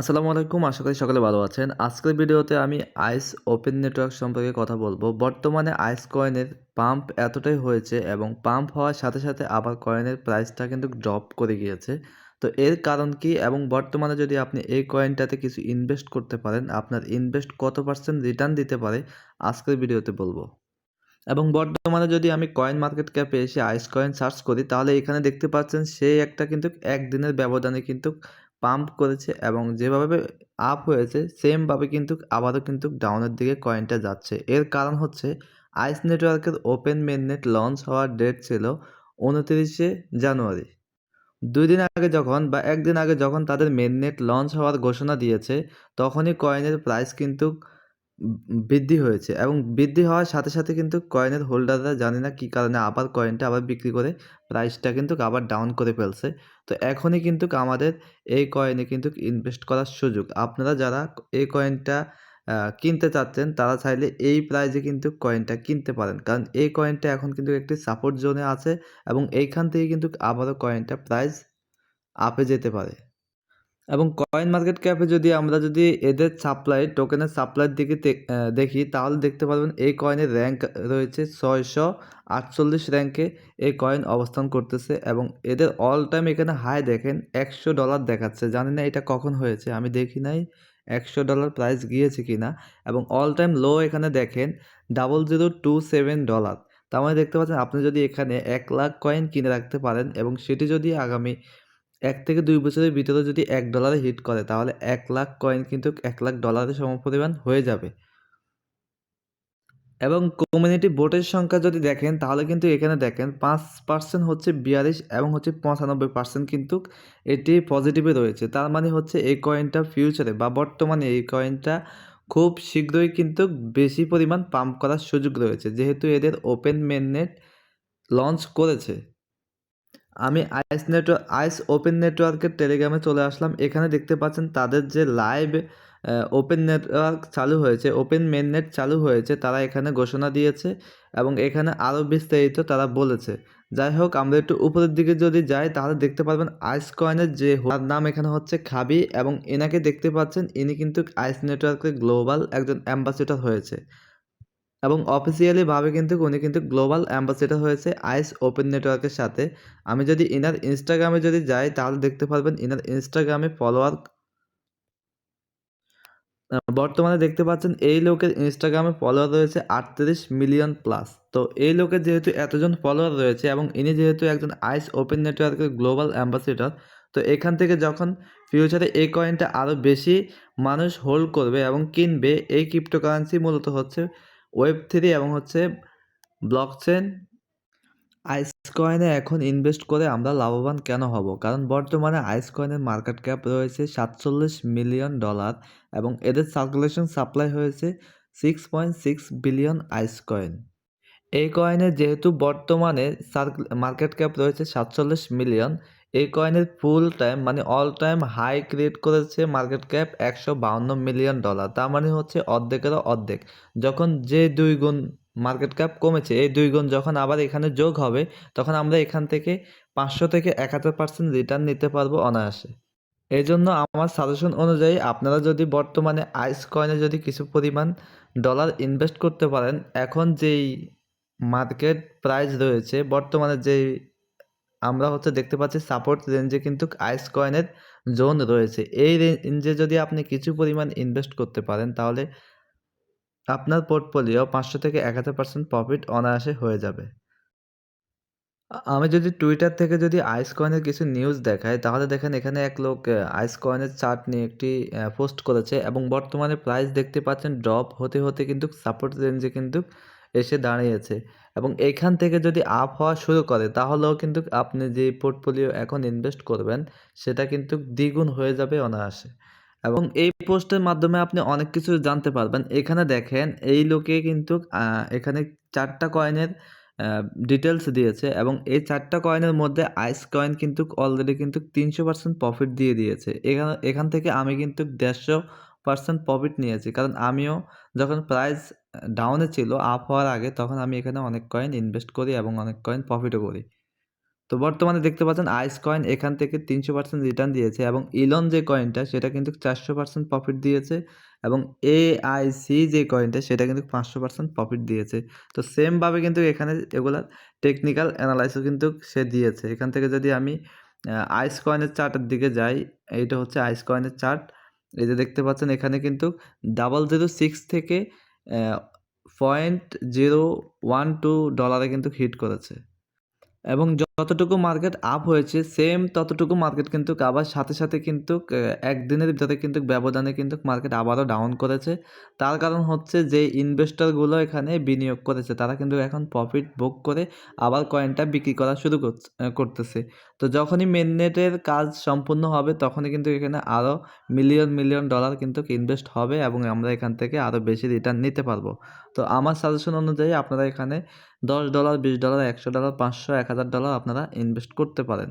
আসসালামু আলাইকুম, আশা করি সকলে ভালো আছেন। আজকের ভিডিওতে আমি আইস ওপেন নেটওয়ার্ক সম্পর্কে কথা বলব। বর্তমানে আইস কয়েনের পাম্প এতটাই হয়েছে এবং পাম্প হওয়ার সাথে সাথে আবার কয়েনের প্রাইসটা কিন্তু ড্রপ করে গিয়েছে। তো এর কারণ কি? এবং বর্তমানে যদি আপনি এই কয়েনটাতে কিছু ইনভেস্ট করতে পারেন, আপনার ইনভেস্ট কত পার্সেন্ট রিটার্ন দিতে পারে, আজকের ভিডিওতে বলব। এবং বর্তমানে যদি আমি কয়েন মার্কেট ক্যাপে এসে আইস কয়েন সার্চ করি, তাহলে এখানে দেখতে পাচ্ছেন সেই একটা কিন্তু একদিনের ব্যবধানে কিন্তু পাম্প করেছে এবং যেভাবে আপ হয়েছে সেমভাবে কিন্তু আবারও কিন্তু ডাউনের দিকে কয়েনটা যাচ্ছে। এর কারণ হচ্ছে আইস নেটওয়ার্কের ওপেন মেননেট লঞ্চ হওয়ার ডেট ছিল উনতিরিশে জানুয়ারি। দুই দিন আগে যখন বা একদিন আগে যখন তাদের মেননেট লঞ্চ হওয়ার ঘোষণা দিয়েছে, তখনই কয়েনের প্রাইস কিন্তু বৃদ্ধি হয়েছে এবং বৃদ্ধি হওয়ার সাথে সাথে কিন্তু কয়েনের হোল্ডাররা জানি না কী কারণে আবার কয়েনটা আবার বিক্রি করে প্রাইসটা কিন্তু আবার ডাউন করে ফেলছে। তো এখনই কিন্তু আমাদের এই কয়েনে কিন্তু ইনভেস্ট করার সুযোগ। আপনারা যারা এই কয়েনটা কিনতে চাচ্ছেন, তারা চাইলে এই প্রাইজে কিন্তু কয়েনটা কিনতে পারেন। কারণ এই কয়েনটা এখন কিন্তু একটি সাপোর্ট জোনে আছে এবং এইখান থেকে কিন্তু আবারও কয়েনটা প্রাইস আপে যেতে পারে। এবং কয়েন মার্কেট ক্যাপে যদি আমরা যদি এদের সাপ্লাই টোকেনের সাপ্লাইয়ের দিকে দেখি, তাহলে দেখতে পারবেন এই কয়েনের র্যাঙ্ক রয়েছে ছয়শো আটচল্লিশ র্যাঙ্কে এই কয়েন অবস্থান করতেছে এবং এদের অল টাইম এখানে হাই দেখেন, একশো ডলার দেখাচ্ছে। জানি না এটা কখন হয়েছে, আমি দেখি নাই একশো ডলার প্রাইস গিয়েছে কি না এবং অল টাইম লো এখানে দেখেন double zero two seven dollar তার মানে দেখতে পাচ্ছেন, আপনি যদি এখানে এক লাখ কয়েন কিনে রাখতে পারেন এবং সেটি যদি আগামী এক থেকে দুই বছরের ভিতরে যদি এক ডলারে হিট করে, তাহলে এক লাখ কয়েন কিন্তু এক লাখ ডলারের সমপরিমাণ হয়ে যাবে। এবং কমিউনিটি ভোটের সংখ্যা যদি দেখেন, তাহলে কিন্তু এখানে দেখেন পাঁচ পার্সেন্ট হচ্ছে বিয়াল্লিশ এবং হচ্ছে পঁচানব্বই পার্সেন্ট কিন্তু এটি পজিটিভে রয়েছে। তার মানে হচ্ছে এই কয়েনটা ফিউচারে বা বর্তমানে এই কয়েনটা খুব শীঘ্রই কিন্তু বেশি পরিমাণ পাম্প করার সুযোগ রয়েছে, যেহেতু এদের ওপেন মেননেট লঞ্চ করেছে। আমি আইস নেটওয়ার্ক আইস ওপেন নেটওয়ার্কের টেলিগ্রামে চলে আসলাম। এখানে দেখতে পাচ্ছেন তাদের যে লাইভ ওপেন নেটওয়ার্ক চালু হয়েছে, ওপেন মেন নেট চালু হয়েছে, তারা এখানে ঘোষণা দিয়েছে এবং এখানে আরও বিস্তারিত তারা বলেছে। যাই হোক, আমরা একটু উপরের দিকে যদি যাই, তাহলে দেখতে পারবেন আইস কয়েনের যে তার নাম এখানে হচ্ছে খাবি এবং এনাকে দেখতে পাচ্ছেন, ইনি কিন্তু আইস নেটওয়ার্কের গ্লোবাল একজন অ্যাম্বাসেডর হয়েছে। এবং অফিসিয়ালিভাবে কিন্তু উনি কিন্তু গ্লোবাল অ্যাম্বাসেডার হয়েছে আইস ওপেন নেটওয়ার্কের সাথে। আমি যদি ইনার ইনস্টাগ্রামে যদি যাই, তাহলে দেখতে পারবেন ইনার ইনস্টাগ্রামে ফলোয়ার বর্তমানে দেখতে পাচ্ছেন এই লোকের ইনস্টাগ্রামে ফলোয়ার রয়েছে আটত্রিশ মিলিয়ন প্লাস তো এই লোকের যেহেতু এতজন ফলোয়ার রয়েছে এবং ইনি যেহেতু একজন আইস ওপেন নেটওয়ার্কের গ্লোবাল অ্যাম্বাসেডর তো এখান থেকে যখন ফিউচারে এই কয়েনটা আরও বেশি মানুষ হোল্ড করবে এবং কিনবে, এই ক্রিপ্টোকারেন্সি মূলত হচ্ছে ওয়েব থ্রি এবং হচ্ছে ব্লক চেন আইস কয়েনে এখন ইনভেস্ট করে আমরা লাভবান কেন হব? কারণ বর্তমানে আইস কয়েনের মার্কেট ক্যাপ রয়েছে সাতচল্লিশ মিলিয়ন ডলার এবং এদের সার্কুলেশন সাপ্লাই হয়েছে six point six billion Ice coin এই কয়েনের যেহেতু বর্তমানে মার্কেট ক্যাপ রয়েছে সাতচল্লিশ মিলিয়ন এই কয়েনের ফুল টাইম মানে অল টাইম হাই ক্রিয়েট করেছে মার্কেট ক্যাপ একশো বাউন্ন মিলিয়ন ডলার তার মানে হচ্ছে অর্ধেকেরও অর্ধেক। যখন যে দুই গুণ মার্কেট ক্যাপ কমেছে, এই দুই গুণ যখন আবার এখানে যোগ হবে, তখন আমরা এখান থেকে পাঁচশো থেকে এক হাজার পার্সেন্ট রিটার্ন নিতে পারব অনায়াসে। এই জন্য আমার সাজেশন অনুযায়ী আপনারা যদি বর্তমানে আইস কয়েনে যদি কিছু পরিমাণ ডলার ইনভেস্ট করতে পারেন, এখন যেই মার্কেট প্রাইস রয়েছে, বর্তমানে যেই আমরা হচ্ছে দেখতে পাচ্ছি সাপোর্ট রেঞ্জে কিন্তু আইস কয়েনের জোন রয়েছে। এই রেঞ্জে যদি আপনি কিছু পরিমাণ ইনভেস্ট করতে পারেন, তাহলে আপনার পোর্টফোলিও পাঁচশো থেকে এক হাজার পার্সেন্ট প্রফিট অনায়াসে হয়ে যাবে। আমি যদি টুইটার থেকে যদি আইস কয়েনের কিছু নিউজ দেখাই, তাহলে দেখেন এখানে এক লোক আইস কয়েনের চার্ট নিয়ে একটি পোস্ট করেছে এবং বর্তমানে প্রাইস দেখতে পাচ্ছেন ড্রপ হতে হতে কিন্তু সাপোর্ট রেঞ্জে কিন্তু এসে দাঁড়িয়েছে এবং এখান থেকে যদি আপ হওয়া শুরু করে, তাহলেও কিন্তু আপনি যে পোর্টফোলিও এখন ইনভেস্ট করবেন, সেটা কিন্তু দ্বিগুণ হয়ে যাবে অনায়াসে। এবং এই পোস্টের মাধ্যমে আপনি অনেক কিছু জানতে পারবেন। এখানে দেখেন, এই লোকে কিন্তু এখানে চারটা কয়েনের ডিটেলস দিয়েছে এবং এই চারটা কয়েনের মধ্যে আইস কয়েন কিন্তু অলরেডি কিন্তু তিনশো পার্সেন্ট প্রফিট দিয়ে দিয়েছে। এখানে, এখান থেকে আমি কিন্তু দেড়শো পার্সেন্ট প্রফিট নিয়েছি। কারণ আমিও যখন প্রাইস ডাউনে ছিল আপ হওয়ার আগে তখন আমি এখানে অনেক কয়েন ইনভেস্ট করি এবং অনেক কয়েন প্রফিটও করি। তো বর্তমানে দেখতে পাচ্ছেন আইস কয়েন এখান থেকে তিনশো পার্সেন্ট রিটার্ন দিয়েছে এবং ইলন যে কয়েনটা সেটা কিন্তু চারশো পার্সেন্ট প্রফিট দিয়েছে এবং এআইসি যে কয়েনটা সেটা কিন্তু পাঁচশো পার্সেন্ট প্রফিট দিয়েছে। তো সেমভাবে কিন্তু এখানে এগুলার টেকনিক্যাল অ্যানালাইসও কিন্তু সে দিয়েছে। এখান থেকে যদি আমি আইস কয়েনের চার্টের দিকে যাই, এইটা হচ্ছে আইস কয়েনের চার্ট এই যে দেখতে পাচ্ছেন, এখানে কিন্তু ডাবল জিরো সিক্স থেকে পয়েন্ট জিরো ওয়ান টু ডলারে কিন্তু হিট করেছে। এবং যতটুকু মার্কেট আপ হয়েছে সেম ততটুকু মার্কেট কিন্তু আবার সাথে সাথে কিন্তু একদিনের ভিতরে কিন্তু ব্যবধানে কিন্তু মার্কেট আবারও ডাউন করেছে। তার কারণ হচ্ছে যে ইনভেস্টরগুলো এখানে বিনিয়োগ করেছে। তারা কিন্তু এখন প্রফিট বুক করে আবার কয়েনটা বিক্রি করা শুরু করতেছে। তো যখনই মেননেটের কাজ সম্পূর্ণ হবে, তখনই কিন্তু এখানে আরও মিলিয়ন মিলিয়ন ডলার কিন্তু ইনভেস্ট হবে এবং আমরা এখান থেকে আরও বেশি রিটার্ন নিতে পারব। তো আমার সাজেশন অনুযায়ী আপনারা এখানে দশ ডলার বিশ ডলার একশো ডলার পাঁচশো, এক হাজার ডলার আপনারা ইনভেস্ট করতে পারেন।